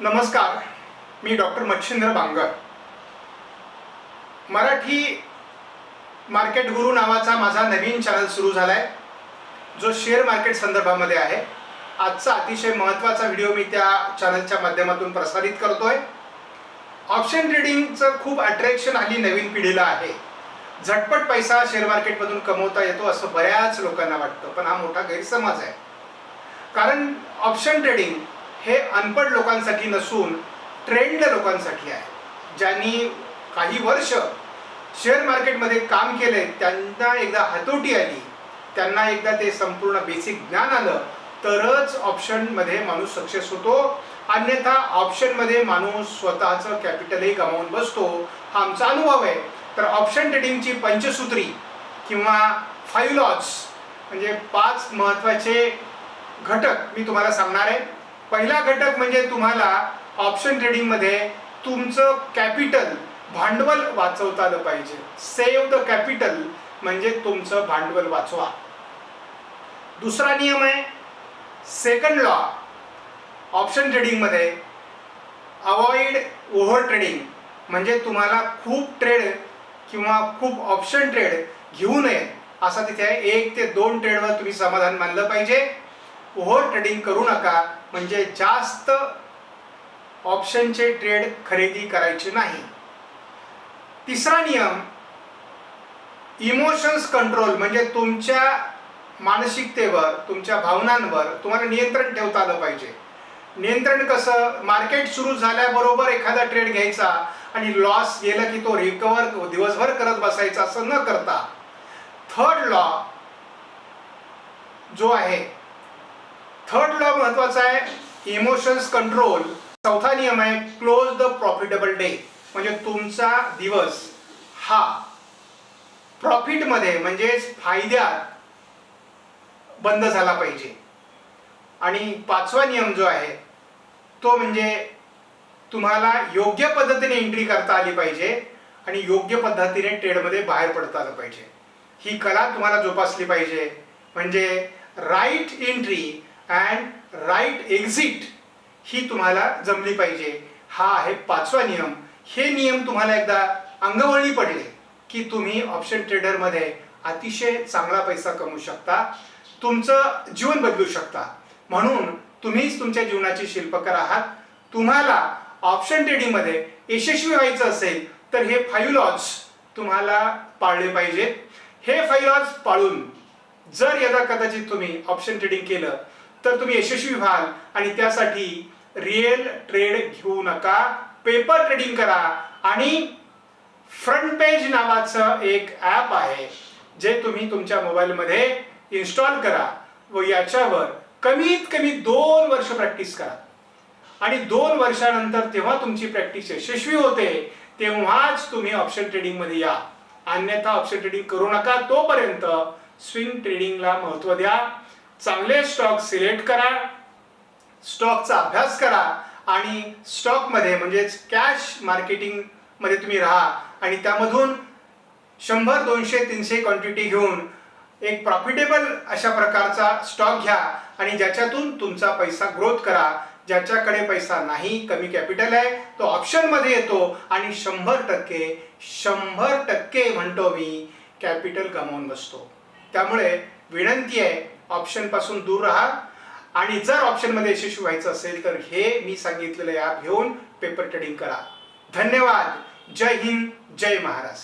नमस्कार मी doctor Machhindra Bangar. Marathi market गुरु नावाचा माझा नवीन चॅनल सुरू झाला आहे जो शेअर मार्केट संदर्भामध्ये आहे. आजचा अतिशय महत्त्वाचा व्हिडिओ मी त्या चॅनलच्या माध्यमातून प्रसारित करतो आहे ऑप्शन ट्रेडिंगचं खूप अट्रॅक्शन आली नवीन पिढीला आहे. झटपट पैसा शेअर मार्केटमधून कमवता येतो असं बऱ्याच लोकांना वाटतं पण हा मोठा गैरसमज आहे. कारण ऑप्शन ट्रेडिंग हे अनपढ लोकांसाठी नसून ट्रेंड लोकांसाठी आहे. ज्यांनी काही वर्ष शेअर मार्केटमध्ये काम केले त्यांना एकदा हातोटी आली त्यांना एकदा ते संपूर्ण बेसिक ज्ञान आलं तरच ऑप्शनमध्ये माणूस सक्सेस होतो. अन्यथा ऑप्शनमध्ये माणूस स्वतःचं कॅपिटलही गमावून बसतो. हा आमचा अनुभव आहे. तर ऑप्शन ट्रेडिंगची पंचसूत्री किंवा फाईव्ह लॉज म्हणजे पाच महत्त्वाचे घटक मी तुम्हाला सांगणार आहे. पहिला घटक म्हणजे तुम्हाला ऑप्शन ट्रेडिंगमध्ये तुमचं कॅपिटल भांडवल वाचवता आलं पाहिजे. सेव्ह द कॅपिटल म्हणजे तुमचं भांडवल वाचवा. दुसरा नियम आहे सेकंड लॉ ऑप्शन ट्रेडिंगमध्ये अवॉइड ओव्हर ट्रेडिंग म्हणजे तुम्हाला खूप ट्रेड किंवा खूप ऑप्शन ट्रेड घेऊ नये. असा तिथे एक ते दोन ट्रेडवर तुम्ही समाधान मानलं पाहिजे. ओव्हर ट्रेडिंग करू नका. म्हणजे जास्त ऑप्शनचे ट्रेड खरेदी करायचे नाही. तिसरा नियम इमोशन्स कंट्रोल म्हणजे तुमच्या मानसिकतेवर तुमच्या भावनांवर तुम्हाला नियंत्रण ठेवता आलं पाहिजे. नियंत्रण कसं? मार्केट सुरू झाल्याबरोबर एखादा ट्रेड घ्यायचा आणि लॉस गेला की तो रिकवर दिवसभर करत बसायचा असं न करता. थर्ड लॉ जो आहे थर्ड लॉ महत्त्वाचा आहे. इमोशन्स कंट्रोल चौथा नियम आहे क्लोज द प्रॉफिटेबल डे म्हणजे तुमचा दिवस हा. प्रॉफिटमध्ये म्हणजेच फायद्यात बंद झाला पाहिजे. आणि पाचवा नियम जो आहे तो म्हणजे तुम्हाला योग्य पद्धतीने एंट्री करता आली पाहिजे आणि योग्य पद्धतीने ट्रेडमध्ये बाहेर पडता आलं पाहिजे. ही कला तुम्हाला जोपासली पाहिजे. म्हणजे right entry and right exit ही तुम्हाला जमली पाहिजे. हा आहे पाचवा नियम. हे नियम तुम्हाला एकदा अंगवळणी पडले की तुम्ही ऑप्शन ट्रेडरमध्ये अतिशय चांगला पैसा कमवू शकता. तुमचं जीवन बदलू शकता. म्हणून तुम्हीच तुमच्या जीवनाचे शिल्पकार आहात. तुम्हाला ऑप्शन ट्रेडिंगमध्ये यशस्वी व्हायचं असेल तर हे फाईव्ह लॉज तुम्हाला पाळले पाहिजेत. हे फाईव्ह लॉज पाळून जर यदा कदाचित तुम्ही ऑप्शन ट्रेडिंग केलं तर तुम्ही यशस्वी व्हाल आणि त्यासाठी रिअल ट्रेड घेऊ नका. पेपर ट्रेडिंग करा. आणि फ्रंट पेज नावाचं एक ॲप आहे जे तुम्ही तुमच्या मोबाईलमध्ये इन्स्टॉल करा व याच्यावर कमीत कमी दोन वर्ष प्रॅक्टिस करा. आणि दोन वर्षानंतर तेव्हा तुमची प्रॅक्टिस यशस्वी होते तेव्हाच तुम्ही ऑप्शन ट्रेडिंगमध्ये या. अन्यथा ऑप्शन ट्रेडिंग करू नका तोपर्यंत स्विंग ट्रेडिंगला महत्त्व द्या. चांगले स्टॉक सिलेक्ट करा. स्टॉकचा अभ्यास करा आणि स्टॉकमध्ये म्हणजेच कॅश मार्केटिंगमध्ये तुम्ही राहा आणि त्यामधून शंभर दोनशे तीनशे क्वांटिटी घेऊन एक प्रॉफिटेबल अशा प्रकारचा स्टॉक घ्या आणि ज्याच्यातून तुमचा पैसा ग्रोथ करा. ज्याच्याकडे पैसा नाही कमी कॅपिटल आहे तो ऑप्शनमध्ये येतो आणि शंभर टक्के शंभर टक्के म्हणतो मी कॅपिटल गमावून बसतो. त्यामुळे विनंती आहे ऑप्शनपासून दूर राहा. आणि जर ऑप्शनमध्ये यशस्वी व्हायचं असेल तर हे मी सांगितलेलं ॲप घेऊन पेपर ट्रेडिंग करा. धन्यवाद. जय हिंद. जय महाराष्ट्र.